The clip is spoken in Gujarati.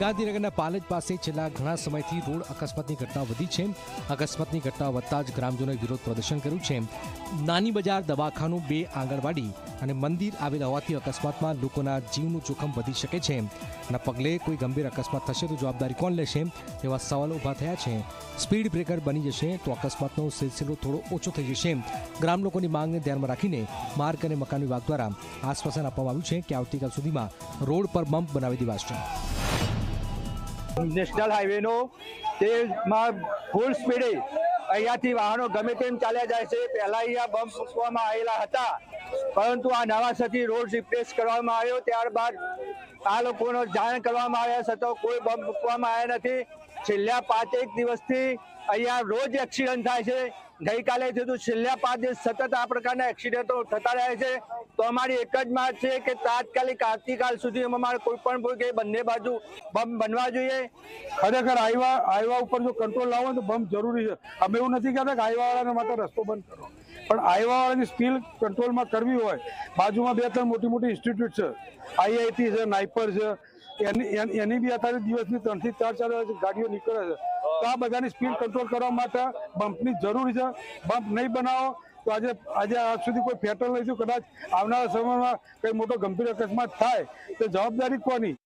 ગાંધીનગરના પાલેજ પાસે છેલ્લા ઘણા સમયથી રોડ અકસ્માતની ઘટના વધી છે. અકસ્માતની ઘટના વધતા જ ગ્રામજનોએ વિરોધ પ્રદર્શન કર્યું છે. નાની બજાર દવાખાનું બે આંગણવાડી અને મંદિર આવેલ હોવાથી અકસ્માતમાં લોકોના જીવનું જોખમ વધી શકે છે. ના પગલે કોઈ ગંભીર અકસ્માત થશે તો જવાબદારી કોણ લેશે? એવા સવાલો ઊભા થયા છે. સ્પીડ બ્રેકર બની જશે તો અકસ્માતનો સિલસિલો થોડો ઓછો થઈ જશે. ગ્રામ લોકોની માંગને ધ્યાનમાં રાખીને માર્ગ અને મકાન વિભાગ દ્વારા આશ્વાસન આપવામાં આવ્યું છે કે આવતીકાલ સુધીમાં રોડ પર બમ્પ બનાવી દેવાશે. નેશનલ હાઈવેનો તેમાં ફૂલ સ્પીડે અહીંયાથી વાહનો ગમે તેમ ચાલ્યા જાય છે. પહેલા અહીંયા બમ્પ મૂકવામાં આવેલા હતા, પરંતુ આ નવાસરથી રોડ રિપ્લેસ કરવામાં આવ્યો. ત્યારબાદ આ લોકોનો જાણ કરવામાં આવ્યા છતાં કોઈ બમ્પ મૂકવામાં આવ્યા નથી. છેલ્લા પાંચેક દિવસથી અહીંયા રોજ એક્સિડન્ટ થાય છે. ગઈકાલે થયું છેલ્લા પાંચ દિવસ સતત આ પ્રકારના એક્સિડન્ટો થતા રહે છે. તો અમારી એક જ માંગ છે કે તાત્કાલિક આવતીકાલ સુધી અમારે કોઈ પણ ભૂલ બંને બાજુ બમ્પ બનવા જોઈએ. ખરેખર હાઈવા હાઈવા ઉપર જો કંટ્રોલ લાવો તો બમ્પ જરૂરી છે. અમે એવું નથી કહેતા કે હાઈવા માત્ર રસ્તો બંધ કરો. પણ હાઈવા વાળાની સ્પીડ કંટ્રોલમાં કરવી હોય. બાજુમાં બે ત્રણ મોટી મોટી ઇન્સ્ટિટ્યૂટ છે. આઈઆઈટી છે, નાઇપર છે. એની- એની બી અત્યારે દિવસની ત્રણથી ચાર ચાર ગાડીઓ નીકળે છે. તો આ બધાની સ્પીડ કંટ્રોલ કરવા માટે બમ્પની જરૂરી છે. બમ્પ નહીં બનાવો તો આજે આજે આજ સુધી કોઈ ફેટલ નહીં થયું. કદાચ આવનારા સમયમાં કંઈ મોટો ગંભીર અકસ્માત થાય. તો જવાબદારી કોની?